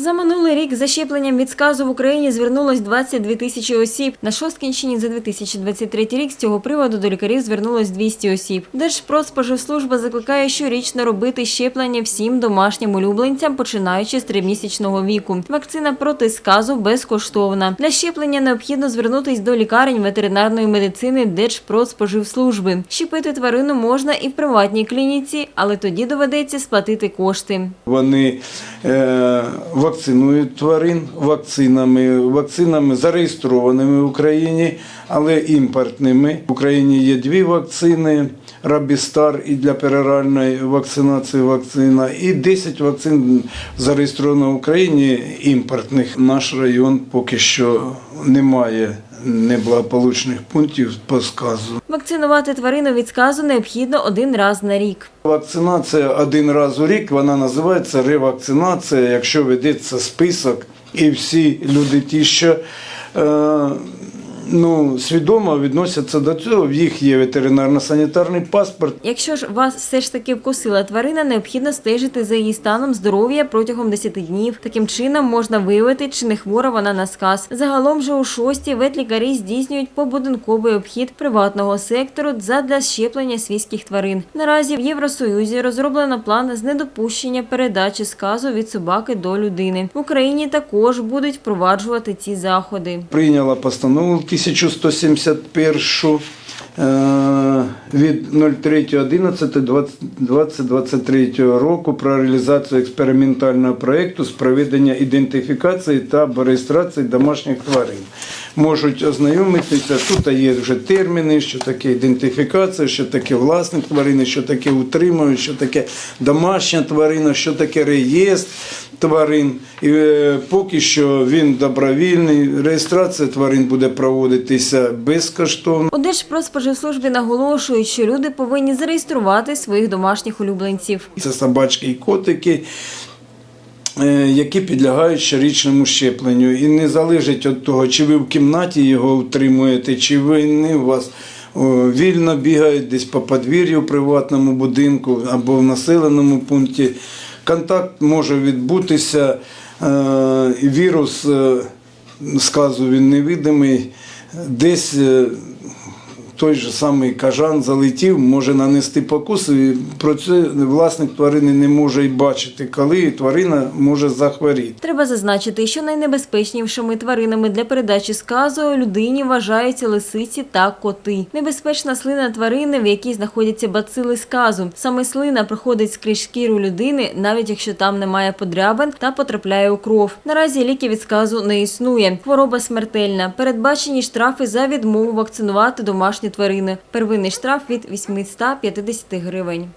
За минулий рік за щепленням від сказу в Україні звернулось 22 тисячі осіб. На Шосткінщині за 2023 рік з цього приводу до лікарів звернулось 200 осіб. Держпродспоживслужба закликає щорічно робити щеплення всім домашнім улюбленцям, починаючи з тримісячного віку. Вакцина проти сказу безкоштовна. Для щеплення необхідно звернутись до лікарень ветеринарної медицини Держпродспоживслужби. Щепити тварину можна і в приватній клініці, але тоді доведеться сплатити кошти. Вони е, вакцинують тварин вакцинами, вакцинами зареєстрованими в Україні, але імпортними. В Україні є дві вакцини: Рабістар і для пероральної вакцинації вакцина, і 10 вакцин зареєстровано в Україні імпортних. Наш район поки що не має неблагополучних пунктів по сказу. Вакцинувати тварину від сказу необхідно один раз на рік. Вакцинація один раз у рік, вона називається ревакцинація, якщо ведеться список, і всі люди ті, що е, ну, свідомо відносяться до цього, в їх є ветеринарно-санітарний паспорт. Якщо ж вас все ж таки вкусила тварина, необхідно стежити за її станом здоров'я протягом 10 днів. Таким чином можна виявити, чи не хвора вона на сказ. Загалом же у шості ветлікарі здійснюють побудинковий обхід приватного сектору задля щеплення свійських тварин. Наразі в Євросоюзі розроблено план з недопущення передачі сказу від собаки до людини. В Україні також будуть впроваджувати ці заходи. Прийняла постанову 1171 е, від 03.11.2023 року про реалізацію експериментального проєкту з проведення ідентифікації та реєстрації домашніх тварин. Можуть ознайомитися. Тут є вже терміни, що таке ідентифікація, що таке власник тварини, що таке утримують, що таке домашня тварина, що таке реєстр тварин. І е, поки що він добровільний. Реєстрація тварин буде проводитися безкоштовно. У Держпродспоживслужбі наголошують, що люди повинні зареєструвати своїх домашніх улюбленців. Це собачки і котики. Е, Які підлягають щорічному щепленню, і не залежить від того, чи ви в кімнаті його утримуєте, чи вони у вас вільно бігають десь по подвір'ю в приватному будинку або в населеному пункті. Контакт може відбутися. е, Вірус е, сказу він невидимий. Десь е, той же самий кажан залетів, може нанести покус, і про це власник тварини не може й бачити, коли тварина може захворіти. Треба зазначити, що найнебезпечнішими тваринами для передачі сказу людині вважаються лисиці та коти. Небезпечна слина тварини, в якій знаходяться бацили сказу. Саме слина проходить скрізь шкіру людини, навіть якщо там немає подрябин та потрапляє у кров. Наразі ліків від сказу не існує. Хвороба смертельна. Передбачені штрафи за відмову вакцинувати домашні тварини. Первинний штраф від 850 гривень.